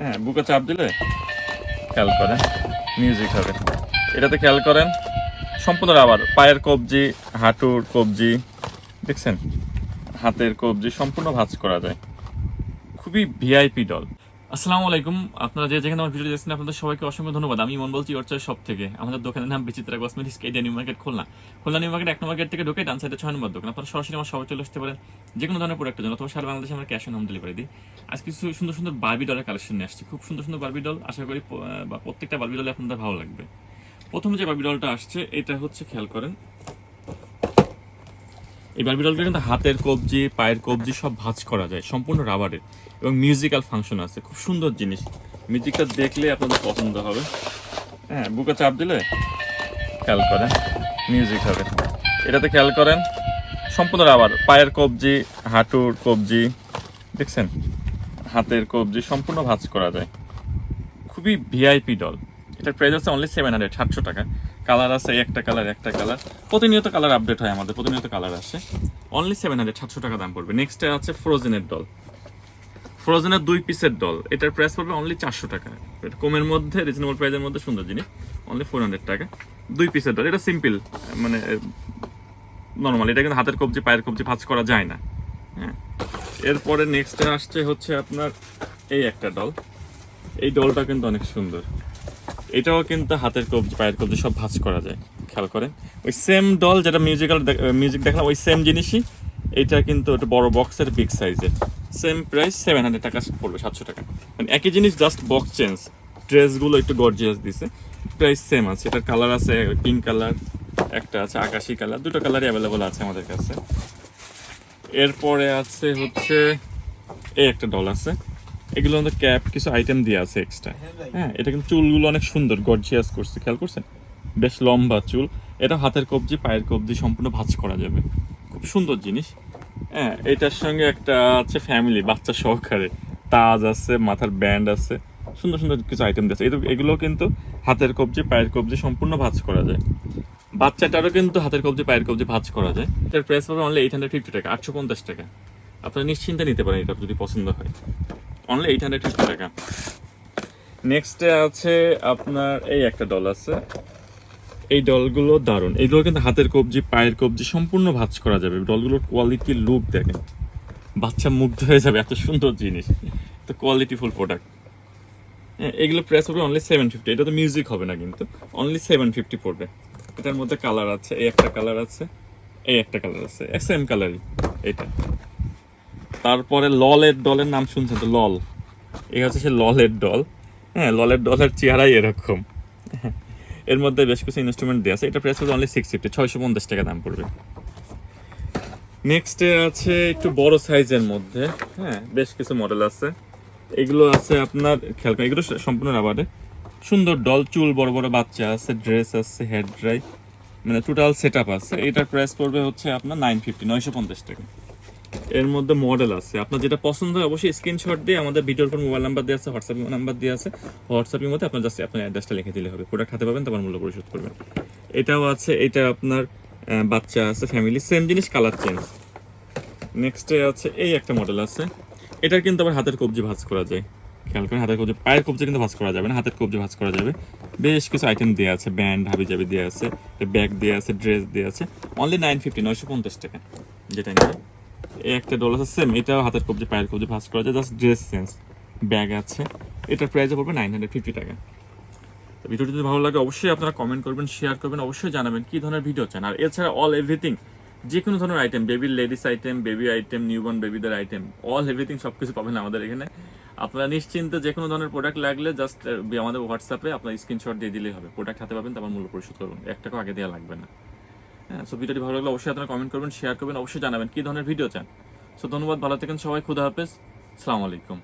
হ্যাঁ বুকে চাপ দিলে খেয়াল করেন মিউজিক হবে। এটাতে খেয়াল করেন, সম্পূর্ণ রাবার পায়ের কবজি, হাঁটুর কবজি, দেখছেন? হাতের কবজি সম্পূর্ণ ভাজ করা যায়। খুবই ভিআইপি ডল আসসালামু আলাইকুম। আপনারা যে যেখানে আমার ভিডিও দেখছেন, আপনাদের সবাইকে অসংখ্য ধন্যবাদ। আমি মন বলছি ওর সব থেকে। আমাদের দোকানের নাম Bichitra cosmetics Kedia new market Khulna. Khulna new market এক নম্বর গেট থেকে ঢুকে ডান সাইডে ছয় নম্বর দোকান। আপনারা সরাসরি আমার সবাই চলে আসতে পারেন। যে কোনো ধরনের প্রোডাক্টের জন্য অথবা সারা বাংলাদেশে আমরা ক্যাশ অন হোম ডেলিভারি দিই। আজ কিছু সুন্দর সুন্দর বারবি ডলের কালেকশন নিয়ে আসছি। খুব সুন্দর সুন্দর বার্বি ডল আশা করি প্রত্যেকটা বার্বি ডলে আপনাদের ভালো লাগবে। প্রথম যে বার্বি ডলটা আসছে, এটা হচ্ছে, খেয়াল করেন এই বারবি ডলটা কিন্তু হাতের কবজি, পায়ের কবজি সব ভাঁজ করা যায়, সম্পূর্ণ রাবারের এবং মিউজিক্যাল ফাংশন আছে। খুব সুন্দর জিনিস। মিউজিকটা দেখলে আপনাদের পছন্দ হবে। হ্যাঁ বুকে চাপ দিলে খেয়াল করেন মিউজিক হবে। এটাতে খেয়াল করেন, সম্পূর্ণ রাবার, পায়ের কবজি, হাঁটুর কবজি, দেখছেন? হাতের কবজি সম্পূর্ণ ভাঁজ করা যায়। খুবই ভিআইপি ডল এটার প্রাইস আছে অনলি সেভেন হান্ড্রেড সাতশো টাকা। কালার আছে, একটা কালার একটা কালার। প্রতিনিয়ত কালার আপডেট হয় আমাদের, প্রতিনিয়ত কালার আসে। অনলি সেভেন হান্ড্রেড সাতশো টাকা দাম পড়বে। নেক্সট আছে ফ্রোজেনের ডল ফ্রোজেনের দুই পিসের ডল এটার প্রাইস পড়বে অনলি চারশো টাকা। কমের মধ্যে রিজনেবল প্রাইসের মধ্যে সুন্দর জিনিস। অনলি ফোর হান্ড্রেড টাকা। দুই পিসের ডল এটা সিম্পল মানে নর্মাল এটা কিন্তু হাতের কবজি, পায়ের কবজি ভাঁজ করা যায় না। হ্যাঁ। এরপরে নেক্সটে আসছে হচ্ছে আপনার এই একটা ডল এই ডলটা কিন্তু অনেক সুন্দর। এটাও কিন্তু হাতের কবজি, পায়ের কবজি, সব ভাঁজ করা যায়, খেয়াল করেন। ওই সেম ডল যেটা মিউজিক্যাল মিউজিক দেখলাম, ওই সেম জিনিসই, এটা কিন্তু একটা বড় বক্সের বিগ সাইজের সেম প্রাইস সেভেন হান্ড্রেড টাকা পড়বে, সাতশো টাকা। মানে একই জিনিস জাস্ট বক্স চেঞ্জ ড্রেসগুলো একটু গর্জিয়াস দিছে। প্রাইস সেম আছে, এটার কালার আছে পিঙ্ক কালার একটা আছে আকাশি কালার দুটো কালারই অ্যাভেলেবল আছে আমাদের কাছে। এরপরে আছে হচ্ছে, এই একটা ডল আছে। এগুলো আমাদের ক্যাপ, কিছু আইটেম দিয়ে আছে এক্সট্রা হ্যাঁ এটা কিন্তু চুলগুলো অনেক সুন্দর গর্জিয়াস করছে, খেয়াল করছেন? বেশ লম্বা চুল। এটা হাতের কবজি, পায়ের কবজি সম্পূর্ণ ভাঁজ করা যাবে। খুব সুন্দর জিনিস। হ্যাঁ এটার সঙ্গে একটা আছে ফ্যামিলি বাচ্চা সহকারে। তাজ আছে, মাথার ব্যান্ড আছে, সুন্দর সুন্দর কিছু আইটেম দিয়েছে এগুলো কিন্তু হাতের কবজি, পায়ের কবজি সম্পূর্ণ ভাজ করা যায়। বাচ্চাটারও কিন্তু হাতের কবজি, পায়ের কবজি ভাজ করা যায়। এটার প্রাইস পাবে অনলি এইট হান্ড্রেড ফিফটি টাকা, আটশো পঞ্চাশ টাকা। আপনারা নিশ্চিন্তে নিতে পারেন এটা যদি পছন্দ হয়। অনলি এইট হান্ড্রেড ফিফটি টাকা। নেক্সটে আছে আপনার এই একটা ডল আছে। এই ডলগুলো দারুণ। এইগুলো কিন্তু হাতের কবজি, পায়ের কবজি সম্পূর্ণ ভাঁজ করা যাবে। ডলগুলোর কোয়ালিটি লুক দেখেন। বাচ্চা মুগ্ধ হয়ে যাবে, এত সুন্দর জিনিস। তো কোয়ালিটিফুল প্রোডাক্ট হ্যাঁ এগুলো প্রাইস হবে অনলি সেভেন ফিফটি এটা তো মিউজিক হবে না কিন্তু। অনলি সেভেন ফিফটি পড়বে। এটার মধ্যে কালার আছে, এই একটা কালার আছে, এই একটা কালার আছে। সেম কালারই এটা তারপরে ললের ডলের নাম শুনছেন তো? লল। এই হচ্ছে সে ললের ডল হ্যাঁ ললের ডলের চেহারাই এরকম। এর মধ্যে বেশ কিছু ইনস্ট্রুমেন্ট দেওয়া আছে। এটা প্রাইস হচ্ছে অনলি সিক্স ফিফটি ছয়শো পঞ্চাশ টাকা দাম পড়বে। নেক্সটে আছে একটু বড় সাইজের মধ্যে। হ্যাঁ বেশ কিছু মডেল আছে। এগুলো আছে আপনার, খেয়াল এগুলো সম্পূর্ণ রাবারে সুন্দর ডল চুল, বড় বড় বাচ্চা আছে ড্রেস আছে হেড ড্রাই মানে টোটাল সেট আছে। এটার প্রাইস পড়বে হচ্ছে আপনার নাইন ফিফটি নয়শো পঞ্চাশ টাকা। এর মধ্যে মডেল আছে। আপনার যেটা পছন্দ হয় অবশ্যই স্ক্রিনশট দিয়ে আমাদের ভিডিওর পর মোবাইল নাম্বার দেওয়া আছে হোয়াটসঅ্যাপ নাম্বার দেওয়া আছে। হোয়াটসঅ্যাপের মধ্যে আপনার জাস্ট আপনার অ্যাড্রেসটা লিখে দিলে হবে। প্রোডাক্ট হাতে পাবেন, তারপর মূল্য পরিশোধ করবেন। এটাও আছে, এটা আপনার বাচ্চা আছে ফ্যামিলি সেম জিনিস কালার চেঞ্জ নেক্সটে আছে, এই একটা মডেল আছে। এটার কিন্তু আবার হাতের কবজি ভাঁজ করা যায়। খেয়াল করেন, হাতের কবজি, পায়ের কবজি কিন্তু ভাঁজ করা যাবে না, হাতের কবজি ভাঁজ করা যাবে। বেশ কিছু আইটেম দেওয়া আছে ব্যান্ড হাবি জাবি দেওয়া আছে ব্যাগ দেওয়া আছে ড্রেস দেওয়া আছে। অনলি নাইন ফিফটি নয়শো পঞ্চাশ টাকা। যেটা নিয়ে একটা ডল আছে সেম এটাও হাতের কবজি, পায়ের কবজি ভাঁজ করা যায় জাস্ট ড্রেস সেন্স ব্যাগ আছে। এটার প্রাইসে পড়বে নাইন হান্ড্রেড ফিফটি টাকা। ভিডিওটি যদি ভালো লাগে, অবশ্যই আপনারা কমেন্ট করবেন শেয়ার করবেন, অবশ্যই জানাবেন কি ধরনের ভিডিও চান। আর এছাড়া অল এভরিথিং যে কোনো ধরনের আইটেম বেবির ladies item baby item newborn বেবিদের আইটেম অল এভরিথিং সব কিছু পাবেন আমাদের এখানে। আপনারা নিশ্চিন্তে যে কোনো ধরনের প্রোডাক্ট লাগলে জাস্ট আমাদের হোয়াটসঅ্যাপে আপনার স্ক্রিনশট দিয়ে দিলেই হবে। প্রোডাক্ট হাতে পাবেন, তারপর মূল্য পরিশোধ করবেন। এক টাকা আগে দেওয়া লাগবে না। হ্যাঁ সো ভিডিওটি ভালো লাগলে অবশ্যই আপনারা কমেন্ট করবেন শেয়ার করবেন, অবশ্যই জানাবেন। কি ধরনের ভিডিও চান? সো ধন্যবাদ, ভালো থাকেন সবাই, খুদা হাফেজ। আলাইকুম।